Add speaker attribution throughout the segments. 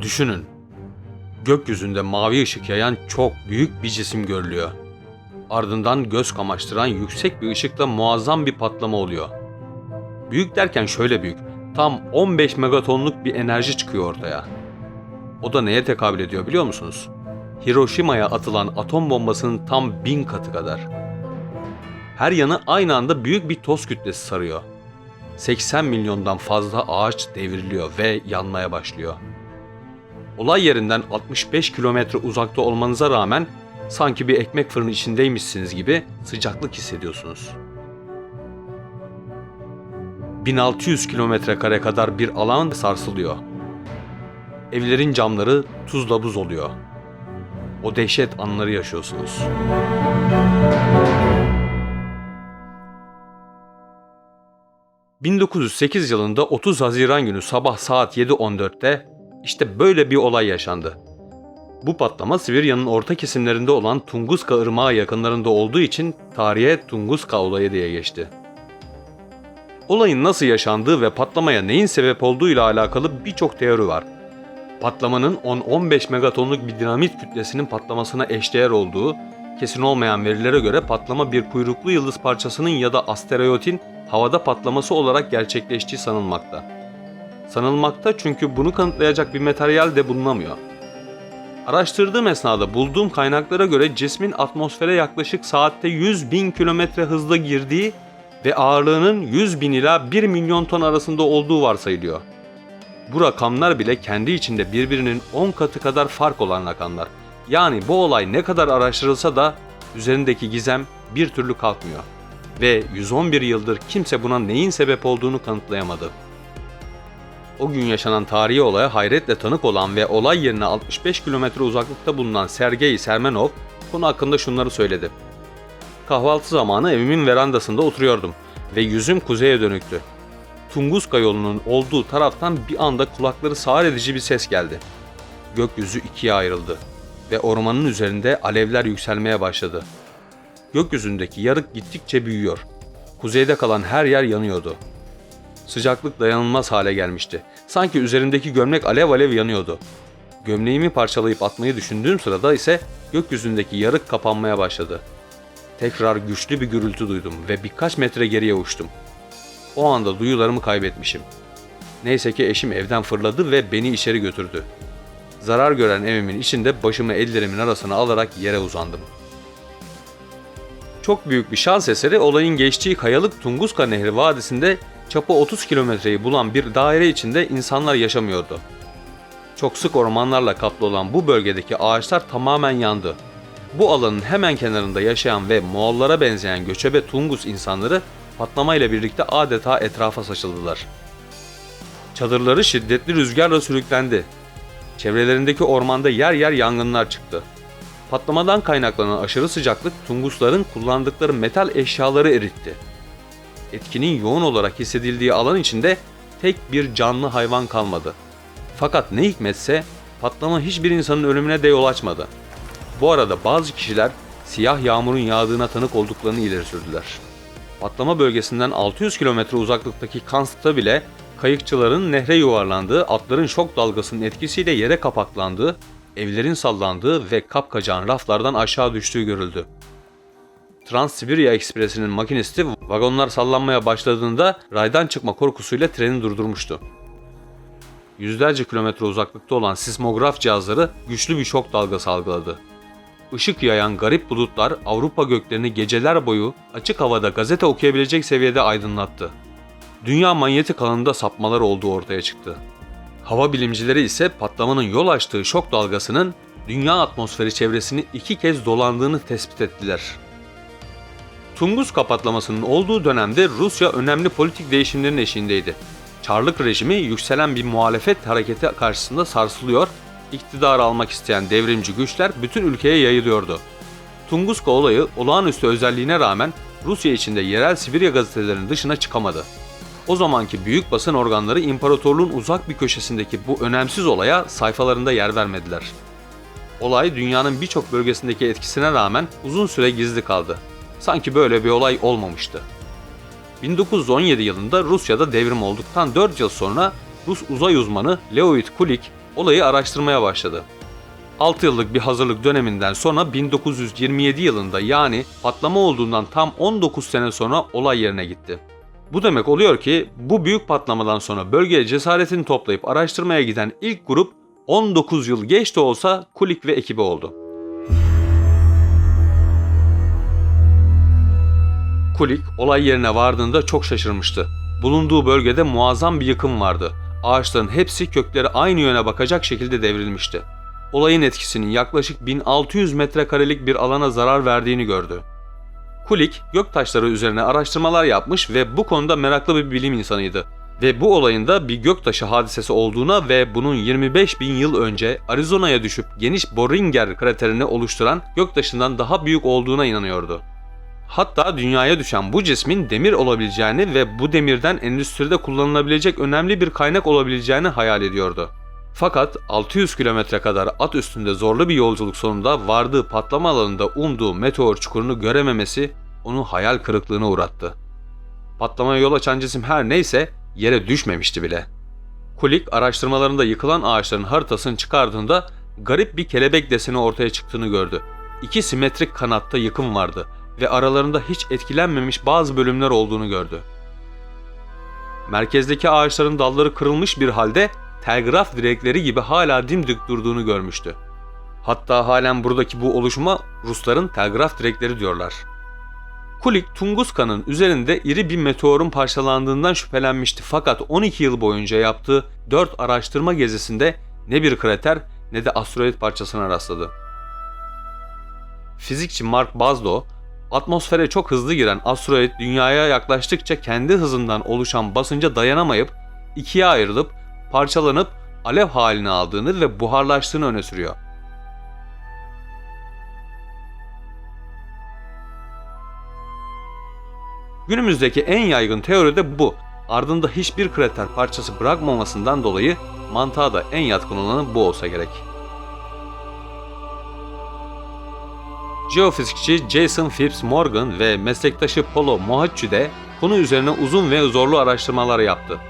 Speaker 1: Düşünün. Gökyüzünde mavi ışık yayan çok büyük bir cisim görülüyor. Ardından göz kamaştıran yüksek bir ışıkla muazzam bir patlama oluyor. Büyük derken şöyle büyük. Tam 15 megatonluk bir enerji çıkıyor ortaya. O da neye tekabül ediyor biliyor musunuz? Hiroşima'ya atılan atom bombasının tam bin katı kadar. Her yanı aynı anda büyük bir toz kütlesi sarıyor. 80 milyondan fazla ağaç devriliyor ve yanmaya başlıyor. Olay yerinden 65 kilometre uzakta olmanıza rağmen sanki bir ekmek fırını içindeymişsiniz gibi sıcaklık hissediyorsunuz. 1600 kilometre kare kadar bir alan sarsılıyor. Evlerin camları tuzla buz oluyor. O dehşet anları yaşıyorsunuz. ...1908 yılında 30 Haziran günü sabah saat 7.14'te işte böyle bir olay yaşandı. Bu patlama Sibirya'nın orta kesimlerinde olan Tunguska Irmağı yakınlarında olduğu için tarihe Tunguska olayı diye geçti. Olayın nasıl yaşandığı ve patlamaya neyin sebep olduğu ile alakalı birçok teori var. Patlamanın 10-15 megatonluk bir dinamit kütlesinin patlamasına eşdeğer olduğu, kesin olmayan verilere göre patlama bir kuyruklu yıldız parçasının ya da asteroidin havada patlaması olarak gerçekleştiği sanılmakta. Sanılmakta çünkü bunu kanıtlayacak bir materyal de bulunamıyor. Araştırdığım esnada bulduğum kaynaklara göre cismin atmosfere yaklaşık saatte 100 bin kilometre hızla girdiği ve ağırlığının 100 bin ila 1 milyon ton arasında olduğu varsayılıyor. Bu rakamlar bile kendi içinde birbirinin 10 katı kadar fark olan rakamlar. Yani bu olay ne kadar araştırılsa da üzerindeki gizem bir türlü kalkmıyor. Ve 111 yıldır kimse buna neyin sebep olduğunu kanıtlayamadı. O gün yaşanan tarihi olaya hayretle tanık olan ve olay yerine 65 kilometre uzaklıkta bulunan Sergey Sermenov konu hakkında şunları söyledi. Kahvaltı zamanı evimin verandasında oturuyordum ve yüzüm kuzeye dönüktü. Tunguska yolunun olduğu taraftan bir anda kulakları sağır edici bir ses geldi. Gökyüzü ikiye ayrıldı ve ormanın üzerinde alevler yükselmeye başladı. Gökyüzündeki yarık gittikçe büyüyor. Kuzeyde kalan her yer yanıyordu. Sıcaklık dayanılmaz hale gelmişti. Sanki üzerindeki gömlek alev alev yanıyordu. Gömleğimi parçalayıp atmayı düşündüğüm sırada ise gökyüzündeki yarık kapanmaya başladı. Tekrar güçlü bir gürültü duydum ve birkaç metre geriye uçtum. O anda duyularımı kaybetmişim. Neyse ki eşim evden fırladı ve beni içeri götürdü. Zarar gören evimin içinde başımı ellerimin arasına alarak yere uzandım. Çok büyük bir şans eseri olayın geçtiği kayalık Tunguska Nehri Vadisi'nde çapı 30 kilometreyi bulan bir daire içinde insanlar yaşamıyordu. Çok sık ormanlarla kaplı olan bu bölgedeki ağaçlar tamamen yandı. Bu alanın hemen kenarında yaşayan ve Moğollara benzeyen göçebe Tungus insanları patlamayla birlikte adeta etrafa saçıldılar. Çadırları şiddetli rüzgarla sürüklendi. Çevrelerindeki ormanda yer yer yangınlar çıktı. Patlamadan kaynaklanan aşırı sıcaklık Tungusların kullandıkları metal eşyaları eritti. Etkinin yoğun olarak hissedildiği alan içinde tek bir canlı hayvan kalmadı. Fakat ne hikmetse patlama hiçbir insanın ölümüne de yol açmadı. Bu arada bazı kişiler siyah yağmurun yağdığına tanık olduklarını ileri sürdüler. Patlama bölgesinden 600 kilometre uzaklıktaki Kansk'ta bile kayıkçıların nehre yuvarlandığı, atların şok dalgasının etkisiyle yere kapaklandığı, evlerin sallandığı ve kapkacağın raflardan aşağı düştüğü görüldü. Trans-Sibirya Ekspresi'nin makinisti vagonlar sallanmaya başladığında raydan çıkma korkusuyla treni durdurmuştu. Yüzlerce kilometre uzaklıkta olan sismograf cihazları güçlü bir şok dalgası algıladı. Işık yayan garip bulutlar Avrupa göklerini geceler boyu açık havada gazete okuyabilecek seviyede aydınlattı. Dünya manyetik alanında sapmalar olduğu ortaya çıktı. Hava bilimcileri ise patlamanın yol açtığı şok dalgasının dünya atmosferi çevresini iki kez dolandığını tespit ettiler. Tunguska patlamasının olduğu dönemde Rusya önemli politik değişimlerin eşiğindeydi. Çarlık rejimi yükselen bir muhalefet hareketi karşısında sarsılıyor, iktidarı almak isteyen devrimci güçler bütün ülkeye yayılıyordu. Tunguska olayı olağanüstü özelliğine rağmen Rusya içinde yerel Sibirya gazetelerinin dışına çıkamadı. O zamanki büyük basın organları imparatorluğun uzak bir köşesindeki bu önemsiz olaya sayfalarında yer vermediler. Olay dünyanın birçok bölgesindeki etkisine rağmen uzun süre gizli kaldı. Sanki böyle bir olay olmamıştı. 1917 yılında Rusya'da devrim olduktan 4 yıl sonra Rus uzay uzmanı Leonid Kulik olayı araştırmaya başladı. 6 yıllık bir hazırlık döneminden sonra 1927 yılında yani patlama olduğundan tam 19 sene sonra olay yerine gitti. Bu demek oluyor ki bu büyük patlamadan sonra bölgeye cesaretini toplayıp araştırmaya giden ilk grup 19 yıl geç de olsa Kulik ve ekibi oldu. Kulik olay yerine vardığında çok şaşırmıştı. Bulunduğu bölgede muazzam bir yıkım vardı. Ağaçların hepsi kökleri aynı yöne bakacak şekilde devrilmişti. Olayın etkisinin yaklaşık 1600 metrekarelik bir alana zarar verdiğini gördü. Kulik, göktaşları üzerine araştırmalar yapmış ve bu konuda meraklı bir bilim insanıydı. Ve bu olayın da bir göktaşı hadisesi olduğuna ve bunun 25 bin yıl önce Arizona'ya düşüp geniş Boringer kraterini oluşturan göktaşından daha büyük olduğuna inanıyordu. Hatta dünyaya düşen bu cismin demir olabileceğini ve bu demirden endüstride kullanılabilecek önemli bir kaynak olabileceğini hayal ediyordu. Fakat 600 kilometre kadar at üstünde zorlu bir yolculuk sonunda vardığı patlama alanında umduğu meteor çukurunu görememesi onu hayal kırıklığına uğrattı. Patlamaya yol açan cisim her neyse yere düşmemişti bile. Kulik araştırmalarında yıkılan ağaçların haritasını çıkardığında garip bir kelebek deseni ortaya çıktığını gördü. İki simetrik kanatta yıkım vardı ve aralarında hiç etkilenmemiş bazı bölümler olduğunu gördü. Merkezdeki ağaçların dalları kırılmış bir halde telgraf direkleri gibi hala dimdik durduğunu görmüştü. Hatta halen buradaki bu oluşuma Rusların telgraf direkleri diyorlar. Kulik Tunguska'nın üzerinde iri bir meteorun parçalandığından şüphelenmişti fakat 12 yıl boyunca yaptığı 4 araştırma gezisinde ne bir krater ne de asteroid parçasına rastladı. Fizikçi Mark Bazlow, atmosfere çok hızlı giren asteroid dünyaya yaklaştıkça kendi hızından oluşan basınca dayanamayıp ikiye ayrılıp parçalanıp alev halini aldığını ve buharlaştığını öne sürüyor. Günümüzdeki en yaygın teori de bu. Ardında hiçbir krater parçası bırakmamasından dolayı mantığa da en yatkın olanı bu olsa gerek. Jeofizikçi Jason Phipps Morgan ve meslektaşı Polo Mohaccü de konu üzerine uzun ve zorlu araştırmalar yaptı.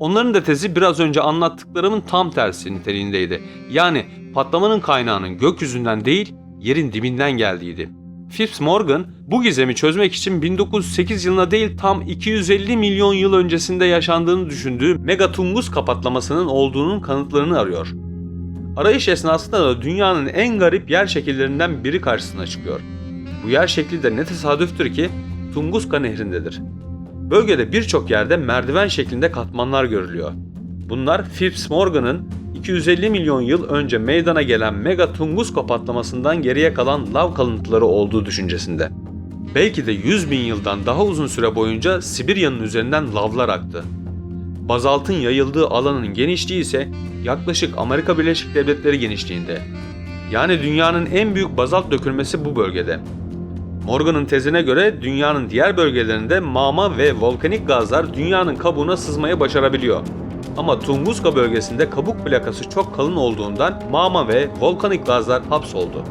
Speaker 1: Onların da tezi biraz önce anlattıklarımın tam tersi niteliğindeydi. Yani patlamanın kaynağının gökyüzünden değil, yerin dibinden geldiğiydi. Phipps Morgan bu gizemi çözmek için 1908 yılına değil tam 250 milyon yıl öncesinde yaşandığını düşündüğü Megatunguska patlamasının olduğunun kanıtlarını arıyor. Arayış esnasında da dünyanın en garip yer şekillerinden biri karşısına çıkıyor. Bu yer şekli de ne tesadüftür ki Tunguska nehrindedir. Bölgede birçok yerde merdiven şeklinde katmanlar görülüyor. Bunlar Phipps Morgan'ın 250 milyon yıl önce meydana gelen Mega Tunguska patlamasından geriye kalan lav kalıntıları olduğu düşüncesinde. Belki de 100 bin yıldan daha uzun süre boyunca Sibirya'nın üzerinden lavlar aktı. Bazaltın yayıldığı alanın genişliği ise yaklaşık Amerika Birleşik Devletleri genişliğinde. Yani dünyanın en büyük bazalt dökülmesi bu bölgede. Morgan'ın tezine göre dünyanın diğer bölgelerinde mama ve volkanik gazlar dünyanın kabuğuna sızmaya başarabiliyor. Ama Tunguska bölgesinde kabuk plakası çok kalın olduğundan mama ve volkanik gazlar hapsoldu.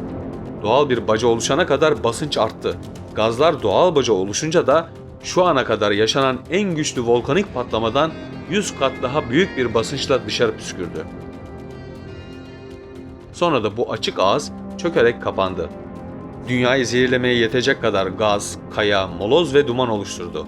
Speaker 1: Doğal bir baca oluşana kadar basınç arttı. Gazlar doğal baca oluşunca da şu ana kadar yaşanan en güçlü volkanik patlamadan 100 kat daha büyük bir basınçla dışarı püskürdü. Sonra da bu açık ağız çökerek kapandı. Dünyayı zehirlemeye yetecek kadar gaz, kaya, moloz ve duman oluşturdu.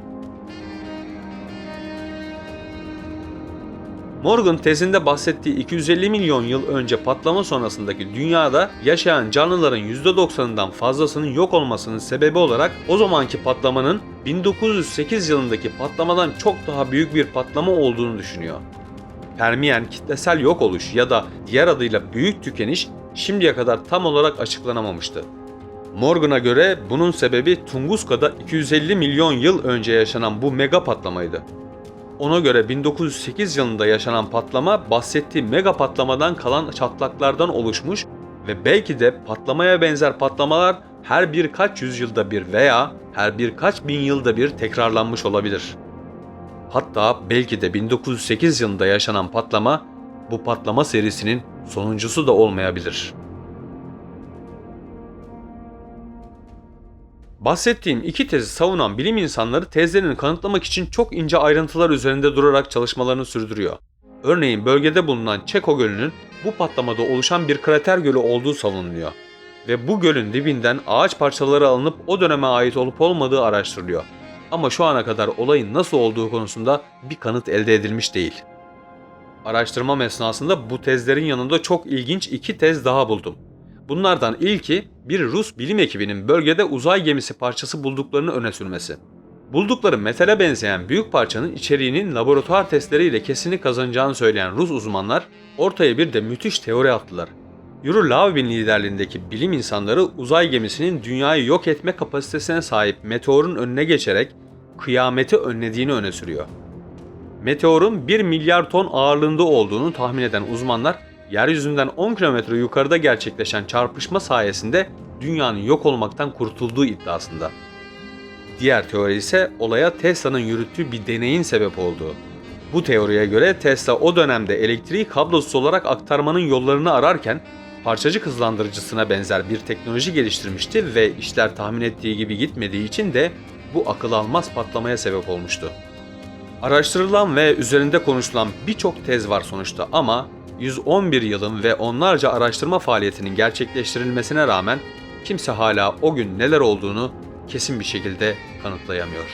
Speaker 1: Morgan tezinde bahsettiği 250 milyon yıl önce patlama sonrasındaki dünyada yaşayan canlıların %90'ından fazlasının yok olmasının sebebi olarak o zamanki patlamanın 1908 yılındaki patlamadan çok daha büyük bir patlama olduğunu düşünüyor. Permiyen kitlesel yok oluş ya da diğer adıyla büyük tükeniş şimdiye kadar tam olarak açıklanamamıştı. Morgan'a göre bunun sebebi Tunguska'da 250 milyon yıl önce yaşanan bu mega patlamaydı. Ona göre 1908 yılında yaşanan patlama bahsettiği mega patlamadan kalan çatlaklardan oluşmuş ve belki de patlamaya benzer patlamalar her birkaç yüzyılda bir veya her birkaç bin yılda bir tekrarlanmış olabilir. Hatta belki de 1908 yılında yaşanan patlama bu patlama serisinin sonuncusu da olmayabilir. Bahsettiğim iki tezi savunan bilim insanları tezlerini kanıtlamak için çok ince ayrıntılar üzerinde durarak çalışmalarını sürdürüyor. Örneğin bölgede bulunan Çeko Gölü'nün bu patlamada oluşan bir krater gölü olduğu savunuluyor. Ve bu gölün dibinden ağaç parçaları alınıp o döneme ait olup olmadığı araştırılıyor. Ama şu ana kadar olayın nasıl olduğu konusunda bir kanıt elde edilmiş değil. Araştırmam esnasında bu tezlerin yanında çok ilginç iki tez daha buldum. Bunlardan ilki bir Rus bilim ekibinin bölgede uzay gemisi parçası bulduklarını öne sürmesi. Buldukları metale benzeyen büyük parçanın içeriğinin laboratuvar testleriyle kesinlik kazanacağını söyleyen Rus uzmanlar ortaya bir de müthiş teori attılar. Yuri Lavin liderliğindeki bilim insanları uzay gemisinin dünyayı yok etme kapasitesine sahip meteorun önüne geçerek kıyameti önlediğini öne sürüyor. Meteorun 1 milyar ton ağırlığında olduğunu tahmin eden uzmanlar, yeryüzünden 10 kilometre yukarıda gerçekleşen çarpışma sayesinde dünyanın yok olmaktan kurtulduğu iddiasında. Diğer teori ise olaya Tesla'nın yürüttüğü bir deneyin sebep olduğu. Bu teoriye göre Tesla o dönemde elektriği kablosuz olarak aktarmanın yollarını ararken parçacık hızlandırıcısına benzer bir teknoloji geliştirmişti ve işler tahmin ettiği gibi gitmediği için de bu akıl almaz patlamaya sebep olmuştu. Araştırılan ve üzerinde konuşulan birçok tez var sonuçta ama 111 yılın ve onlarca araştırma faaliyetinin gerçekleştirilmesine rağmen kimse hala o gün neler olduğunu kesin bir şekilde kanıtlayamıyor.